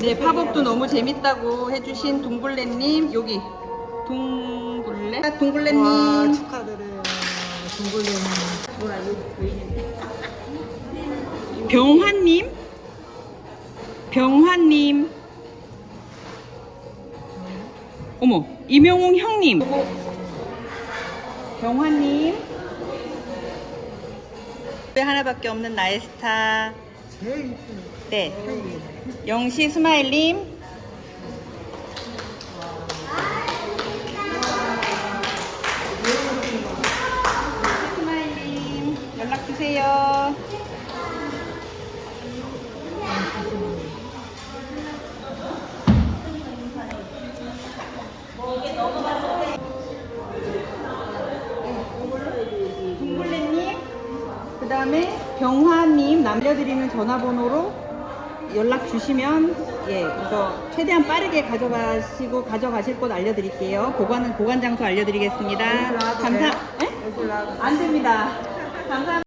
네, 팝업도 너무 재밌다고 해주신 둥글레님 여기. 둥글레? 와 둥글레님. 축하드려요. 보이는데 병환님? 병환님. 어머 이명웅 형님. 병환님. 왜 하나밖에 없는 나의 스타 네. 영시 스마일님 스마일님 연락 주세요. 동굴레님, 다음에 병화님 남겨드리는 전화번호로 연락 주시면 예 이거 최대한 빠르게 가져가시고 가져가실 곳 알려드릴게요. 보관은 보관 장소 알려드리겠습니다. 나와도 감사. 예? 안 됩니다. 감사합니다.